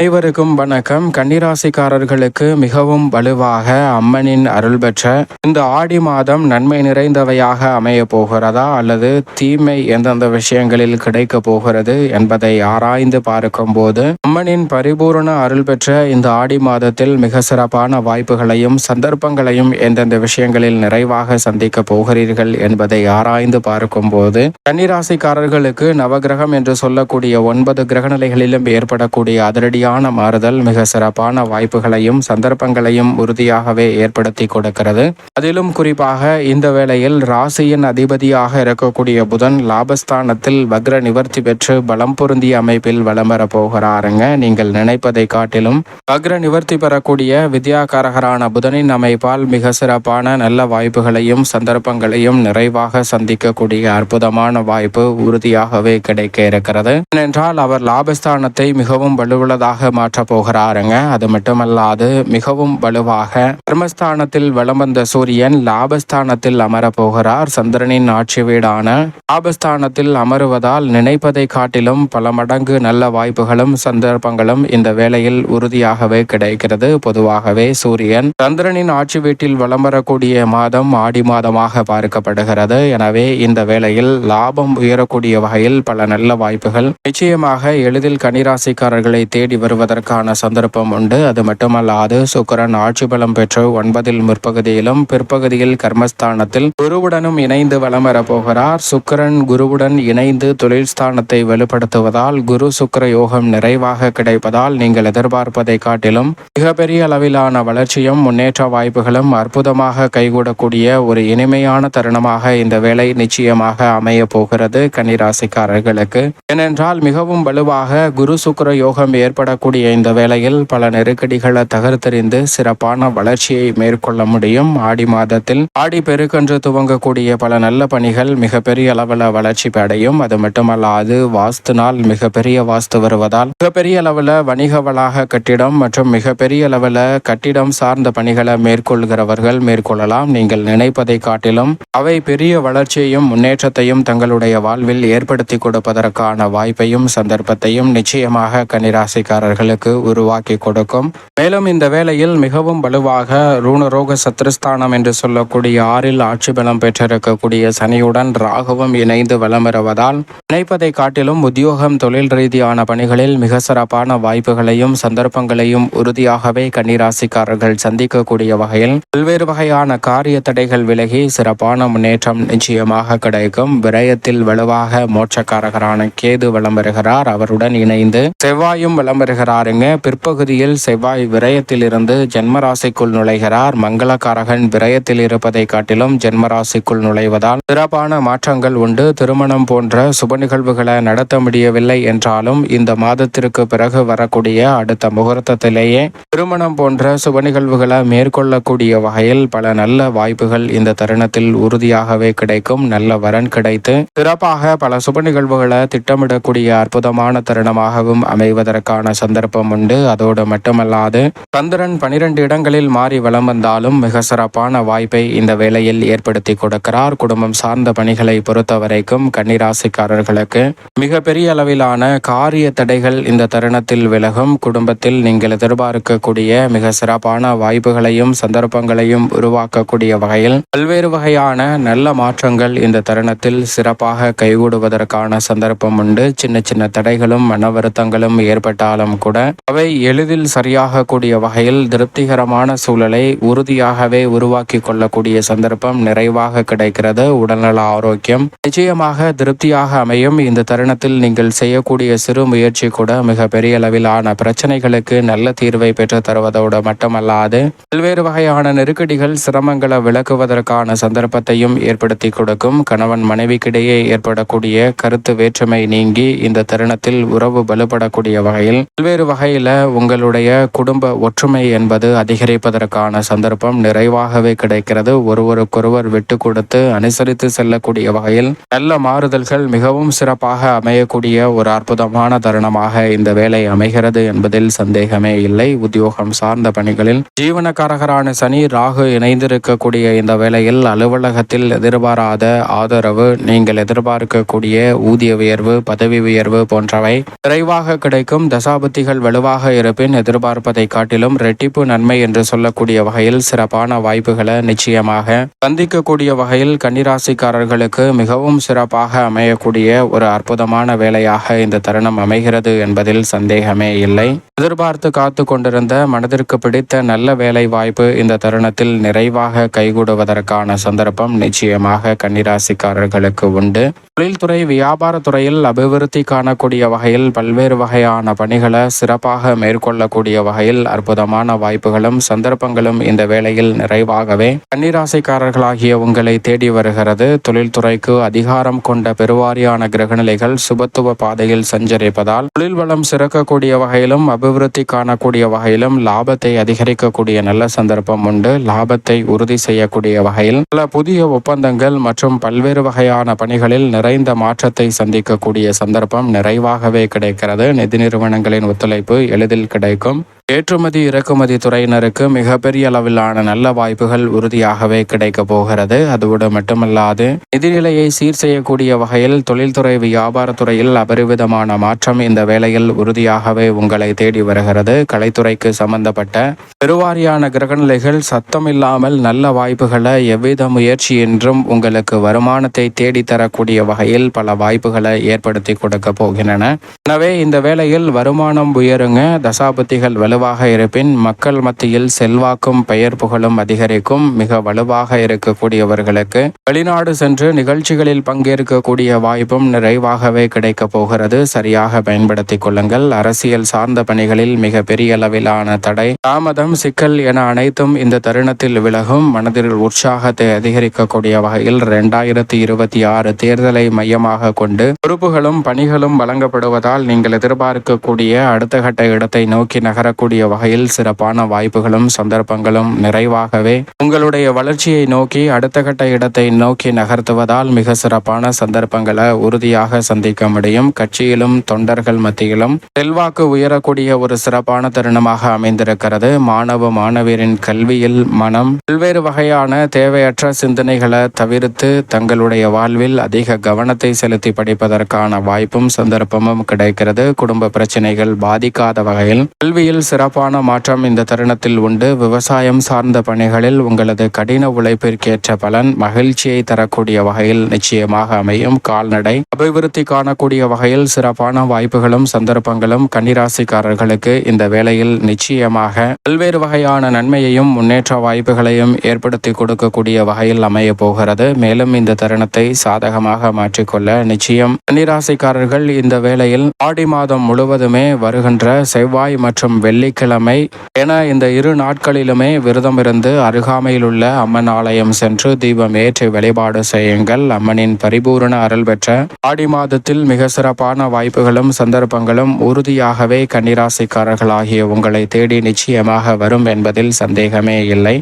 அனைவருக்கும் வணக்கம். கன்னிராசிக்காரர்களுக்கு மிகவும் வலுவாக அம்மனின் அருள் பெற்ற இந்த ஆடி மாதம் நன்மை நிறைந்தவையாக அமைய போகிறதா அல்லது தீமை எந்தெந்த விஷயங்களில் கிடைக்க போகிறது என்பதை ஆராய்ந்து பார்க்கும் போது அம்மனின் பரிபூரண அருள் பெற்ற இந்த ஆடி மாதத்தில் மிக சிறப்பான வாய்ப்புகளையும் சந்தர்ப்பங்களையும் எந்தெந்த விஷயங்களில் நிறைவாக சந்திக்க போகிறீர்கள் என்பதை ஆராய்ந்து பார்க்கும் போது கன்னிராசிக்காரர்களுக்கு நவகிரகம் என்று சொல்லக்கூடிய ஒன்பது கிரகநிலைகளிலும் ஏற்படக்கூடிய அதிரடியான மாறுதல் மிக சிறப்பான வாய்ப்புகளையும் சந்தர்ப்பங்களையும் உறுதியாகவே ஏற்படுத்தி கொடுக்கிறது. அதிலும் குறிப்பாக இந்த வேளையில் ராசியின் அதிபதியாக இருக்கக்கூடிய புதன் லாபஸ்தானத்தில் வக்ர நிவர்த்தி பெற்று பலம் பொருந்திய அமைப்பில் வலம் வரப் போகிறாருங்க. நீங்கள் நினைப்பதை காட்டிலும் வக்ர நிவர்த்தி பெறக்கூடிய வித்யாகாரகரான புதனின் அமைப்பால் மிக சிறப்பான நல்ல வாய்ப்புகளையும் சந்தர்ப்பங்களையும் நிறைவாக சந்திக்கக்கூடிய அற்புதமான வாய்ப்பு உறுதியாகவே கிடைக்க இருக்கிறது. ஏனென்றால் அவர் லாபஸ்தானத்தை மிகவும் வலுவுள்ளதாக மாற்றப் போகிறாருங்க. அது மட்டுமல்லாது மிகவும் வலுவாக கர்மஸ்தானத்தில் வலம் வந்த சூரியன் லாபஸ்தானத்தில் அமரப் போகிறார். சந்திரனின் ஆட்சி வீடான லாபஸ்தானத்தில் அமருவதால் நினைப்பதை காட்டிலும் பல மடங்கு நல்ல வாய்ப்புகளும் சந்தர்ப்பங்களும் இந்த வேளையில் உறுதியாகவே கிடைக்கிறது. பொதுவாகவே சூரியன் சந்திரனின் ஆட்சி வீட்டில் வலம் வரக்கூடிய மாதம் ஆடி மாதமாக பார்க்கப்படுகிறது. எனவே இந்த வேளையில் லாபம் உயரக்கூடிய வகையில் பல நல்ல வாய்ப்புகள். நிச்சயமாக எளிதில் கனிராசிக்காரர்களை தேடி வருவதற்கான சந்தர்ப்பம் உண்டு. அது மட்டுமல்லாது சுக்கிரன் ஆட்சி பலம் பெற்று ஒன்பதில் முற்பகுதியிலும் பிற்பகுதியில் கர்மஸ்தானத்தில் குருவுடனும் இணைந்து வலம் வரப்போகிறார் சுக்கிரன் குருவுடன் இணைந்து தொழில் ஸ்தானத்தை வலுப்படுத்துவதால் குரு சுக்கர யோகம் நிறைவாக கிடைப்பதால் நீங்கள் எதிர்பார்ப்பதை காட்டிலும் மிகப்பெரிய அளவிலான வளர்ச்சியும் முன்னேற்ற வாய்ப்புகளும் அற்புதமாக கைகூடக்கூடிய ஒரு இனிமையான தருணமாக இந்த வேலை நிச்சயமாக அமைய போகிறது கன்னிராசிக்காரர்களுக்கு. ஏனென்றால் மிகவும் வலுவாக குரு சுக்கர யோகம் ஏற்பட ஏற்படக்கூடிய இந்த வேளையில் பல நெருக்கடிகளை தகர்த்தெறிந்து சிறப்பான வளர்ச்சியை மேற்கொள்ள முடியும். ஆடி மாதத்தில் ஆடி பெருக்கன்று துவங்கக்கூடிய பல நல்ல பணிகள் மிகப்பெரிய அளவில் வளர்ச்சி அடையும். அது மட்டுமல்லாது வாஸ்து நாள் மிகப்பெரிய வாஸ்து வருவதால் மிகப்பெரிய அளவில் வணிக வளாக கட்டிடம் மற்றும் மிகப்பெரிய அளவில் கட்டிடம் சார்ந்த பணிகளை மேற்கொள்கிறவர்கள் மேற்கொள்ளலாம். நீங்கள் நினைப்பதை காட்டிலும் அவை பெரிய வளர்ச்சியையும் முன்னேற்றத்தையும் தங்களுடைய வாழ்வில் ஏற்படுத்தி கொடுப்பதற்கான வாய்ப்பையும் சந்தர்ப்பத்தையும் நிச்சயமாக கன்னிராசிக்காரர்களுக்கு உருவாக்கி கொடுக்கும். மேலும் இந்த வேளையில் மிகவும் வலுவாக ரூணரோக சத்ருஸ்தானம் என்று சொல்லக்கூடிய ஆறில் ஆட்சி பலம் பெற்றிருக்கக்கூடிய சனியுடன் ராகுவும் இணைந்து வலம் வருவதால் நினைப்பதை காட்டிலும் உத்தியோகம் தொழில் ரீதியான பணிகளில் மிக சிறப்பான வாய்ப்புகளையும் சந்தர்ப்பங்களையும் உறுதியாகவே கன்னிராசிக்காரர்கள் சந்திக்கக்கூடிய வகையில் பல்வேறு வகையான காரிய தடைகள் விலகி சிறப்பான முன்னேற்றம் நிச்சயமாக கிடைக்கும். விரயத்தில் வலுவாக மோட்சக்காரகரான கேது வலம் வருகிறார். அவருடன் இணைந்து செவ்வாயும் வலம் வருகிறாருங்க. பிற்பகுதியில் செவ்வாய் விரயத்தில் இருந்து ஜென்மராசிக்குள் நுழைகிறார். மங்களகாரகன் விரயத்தில் இருப்பதை காட்டிலும் ஜென்மராசிக்குள் நுழைவதால் சிறப்பான மாற்றங்கள் உண்டு. திருமணம் போன்ற சுப நிகழ்வுகளை நடத்த முடியவில்லை என்றாலும் இந்த மாதத்திற்கு பிறகு வரக்கூடிய அடுத்த முகூர்த்தத்திலேயே திருமணம் போன்ற சுப நிகழ்வுகளை மேற்கொள்ளக்கூடிய வகையில் பல நல்ல வாய்ப்புகள் இந்த தருணத்தில் உறுதியாகவே கிடைக்கும். நல்ல வரன் கிடைத்து சிறப்பாக பல சுப நிகழ்வுகளை திட்டமிடக்கூடிய அற்புதமான தருணமாகவும் அமைவதற்கான சந்தர்ப்பம் உண்டு அதோடு மட்டுமல்லாது சந்திரன் பனிரெண்டு இடங்களில் மாறி வலம் வந்தாலும் மிக சிறப்பான வாய்ப்பை இந்த வேளையில் ஏற்படுத்தி கொடுக்கிறார். குடும்பம் சார்ந்த பணிகளை பொறுத்த வரைக்கும் கன்னிராசிக்காரர்களுக்கு மிகப்பெரிய அளவிலான காரிய தடைகள் இந்த தருணத்தில் விலகும். குடும்பத்தில் நீங்கள் எதிர்பார்க்கக்கூடிய மிக சிறப்பான வாய்ப்புகளையும் சந்தர்ப்பங்களையும் உருவாக்கக்கூடிய வகையில் பல்வேறு வகையான நல்ல மாற்றங்கள் இந்த தருணத்தில் சிறப்பாக கைகூடுவதற்கான சந்தர்ப்பம் உண்டு சின்ன சின்ன தடைகளும் மன வருத்தங்களும் ஏற்பட்டாலும் கூட அவை எளிதில் சரியாக கூடிய வகையில் திருப்திகரமான சூழலை உறுதியாகவே உருவாக்கி கொள்ளக்கூடிய சந்தர்ப்பம் நிறைவாக கிடைக்கிறது. உடல்நல ஆரோக்கியம் நிச்சயமாக திருப்தியாக அமையும். இந்த தருணத்தில் நீங்கள் செய்யக்கூடிய சிறு முயற்சி கூட மிக பெரிய அளவிலான பிரச்சனைகளுக்கு நல்ல தீர்வை பெற்று தருவதோடு மட்டுமல்லாது பல்வேறு வகையான நெருக்கடிகள் சிரமங்களை விளக்குவதற்கான சந்தர்ப்பத்தையும் ஏற்படுத்தி கொடுக்கும். கணவன் மனைவிக்கிடையே ஏற்படக்கூடிய கருத்து வேற்றுமை நீங்கி இந்த தருணத்தில் உறவு வலுப்படக்கூடிய வகையில் பல்வேறு வகையில் உங்களுடைய குடும்ப ஒற்றுமை என்பது அதிகரிப்பதற்கான சந்தர்ப்பம் நிறைவாகவே கிடைக்கிறது. ஒருவருக்கொருவர் விட்டு கொடுத்து அனுசரித்து செல்லக்கூடிய வகையில் நல்ல மாறுதல்கள் மிகவும் சிறப்பாக அமையக்கூடிய ஒரு அற்புதமான தருணமாக இந்த வேலை அமைகிறது என்பதில் சந்தேகமே இல்லை. உத்தியோகம் சார்ந்த பணிகளில் ஜீவனக்காரகரான சனி ராகு இணைந்திருக்கக்கூடிய இந்த வேளையில் அலுவலகத்தில் எதிர்பாராத ஆதரவு நீங்கள் எதிர்பார்க்கக்கூடிய ஊதிய உயர்வு பதவி உயர்வு போன்றவை விரைவாக கிடைக்கும். உத்திகள் வலுவாக இருப்பின் எதிர்பார்ப்பதை காட்டிலும் ரெட்டிப்பு நன்மை என்று சொல்லக்கூடிய வகையில் சிறப்பான வாய்ப்புகளை நிச்சயமாக சந்திக்கக்கூடிய வகையில் கன்னிராசிக்காரர்களுக்கு மிகவும் சிறப்பாக அமையக்கூடிய ஒரு அற்புதமான வேலையாக இந்த தருணம் அமைகிறது என்பதில் சந்தேகமே இல்லை. எதிர்பார்த்து காத்து கொண்டிருந்த மனதிற்கு பிடித்த நல்ல வேலை வாய்ப்பு இந்த தருணத்தில் நிறைவாக கைகூடுவதற்கான சந்தர்ப்பம் நிச்சயமாக கன்னிராசிக்காரர்களுக்கு உண்டு. தொழில்துறை வியாபார துறையில் அபிவிருத்தி காணக்கூடிய வகையில் பல்வேறு வகையான பணிகள் சிறப்பாக மேற்கொள்ளக்கூடிய வகையில் அற்புதமான வாய்ப்புகளும் சந்தர்ப்பங்களும் இந்த வேளையில் நிறைவாகவே. கன்னிராசிக்காரர்களாகிய உங்களை தேடி வருகிறது. தொழில்துறைக்கு அதிகாரம் கொண்ட பெருவாரியான கிரகநிலைகள் சுபத்துவ பாதையில் சஞ்சரிப்பதால் தொழில் வளம் சிறக்கக்கூடிய வகையிலும் அபிவிருத்தி காணக்கூடிய வகையிலும் லாபத்தை அதிகரிக்கக்கூடிய நல்ல சந்தர்ப்பம் உண்டு. லாபத்தை உறுதி செய்யக்கூடிய வகையில் பல புதிய ஒப்பந்தங்கள் மற்றும் பல்வேறு வகையான பணிகளில் நிறைந்த மாற்றத்தை சந்திக்கக்கூடிய சந்தர்ப்பம் நிறைவாகவே கிடைக்கிறது. நிதி நிறுவனங்களின் ஒத்துழைப்பு எளிதில் கிடைக்கும். ஏற்றுமதி இறக்குமதி துறையினருக்கு மிகப்பெரிய அளவிலான நல்ல வாய்ப்புகள் உறுதியாகவே கிடைக்க போகிறது. அதோடு மட்டுமல்லாது நிதிநிலையை சீர் செய்யக்கூடிய வகையில் தொழில்துறை வியாபாரத்துறையில் அபரிவிதமான மாற்றம் இந்த வேளையில் உறுதியாகவே உங்களை தேடி வருகிறது. கலைத்துறைக்கு சம்பந்தப்பட்ட பெருவாரியான கிரகநிலைகள் சத்தமில்லாமல் நல்ல வாய்ப்புகளை எவ்வித முயற்சி என்றும் உங்களுக்கு வருமானத்தை தேடி தரக்கூடிய வகையில் பல வாய்ப்புகளை ஏற்படுத்தி கொடுக்க போகின்றன. எனவே இந்த வேளையில் வருமானம் உயருங்க தசாபத்திகள் வலுவாக இருப்பின் மக்கள் மத்தியில் செல்வாக்கும் பெயர் புகழும் அதிகரிக்கும் மிக வலுவாக இருக்கக்கூடியவர்களுக்கு வெளிநாடு சென்று நிகழ்ச்சிகளில் பங்கேற்கக்கூடிய வாய்ப்பும் நிறைவாகவே கிடைக்கப் போகிறது. சரியாக பயன்படுத்திக் கொள்ளுங்கள். அரசியல் சார்ந்த பணிகளில் மிக பெரிய அளவிலான தடை தாமதம் சிக்கல் என அனைத்தும் இந்த தருணத்தில் விலகும். மனதில் உற்சாகத்தை அதிகரிக்கக்கூடிய வகையில் இரண்டாயிரத்தி இருபத்தி ஆறு தேர்தலை மையமாக கொண்டு பொறுப்புகளும் பணிகளும் வழங்கப்படுவதால் நீங்கள் எதிர்பார்க்கக்கூடிய அடுத்த கட்ட இடத்தை நோக்கி நகரக்கூடிய வகையில் சிறப்பான வாய்ப்புகளும் சந்தர்ப்பங்களும் நிறைவாகவே உங்களுடைய வளர்ச்சியை நோக்கி அடுத்த கட்ட இடத்தை நோக்கி நகர்த்துவதால் மிக சிறப்பான சந்தர்ப்பங்களை உறுதியாக சந்திக்க முடியும். கட்சியிலும் தொண்டர்கள் மத்தியிலும் செல்வாக்கு உயரக்கூடிய ஒரு சிறப்பான தருணமாக அமைந்திருக்கிறது. மாணவ மாணவியரின் கல்வியில் மனம் பல்வேறு வகையான தேவையற்ற சிந்தனைகளை தவிர்த்து தங்களுடைய வாழ்வில் அதிக கவனத்தை செலுத்தி படிப்பதற்கான வாய்ப்பும் சந்தர்ப்பமும் கிடைக்கிறது. குடும்ப பிரச்சனைகள் பாதிக்காத வகையில் கல்வியில் சிற சிறப்பான மாற்றம் இந்த தருணத்தில் உண்டு. விவசாயம் சார்ந்த பணிகளில் உங்களது கடின உழைப்பிற்கேற்ற பலன் மகிழ்ச்சியை தரக்கூடிய வகையில் நிச்சயமாக அமையும். கால்நடை அபிவிருத்தி காணக்கூடிய வகையில் சிறப்பான வாய்ப்புகளும் சந்தர்ப்பங்களும் கன்னிராசிக்காரர்களுக்கு இந்த வேளையில் நிச்சயமாக பல்வேறு வகையான நன்மையையும் முன்னேற்ற வாய்ப்புகளையும் ஏற்படுத்தி கொடுக்கக்கூடிய வகையில் அமைய போகிறது. மேலும் இந்த தருணத்தை சாதகமாக மாற்றிக்கொள்ள நிச்சயம் கன்னிராசிக்காரர்கள் இந்த வேளையில் ஆடி மாதம் முழுவதுமே வருகின்ற செவ்வாய் மற்றும் வெள்ளிக்கிழமை. என இந்த இரு நாட்களிலுமே விரதம் இருந்து அருகாமையில் உள்ள அம்மன் ஆலயம் சென்று தீபம் ஏற்றி வழிபாடு செய்யுங்கள். அம்மனின் பரிபூரண அருள் பெற்ற ஆடி மாதத்தில் மிக சிறப்பான வாய்ப்புகளும் சந்தர்ப்பங்களும் உறுதியாகவே கன்னிராசிக்காரர்களாகிய உங்களை தேடி நிச்சயமாக வரும் என்பதில் சந்தேகமே இல்லை.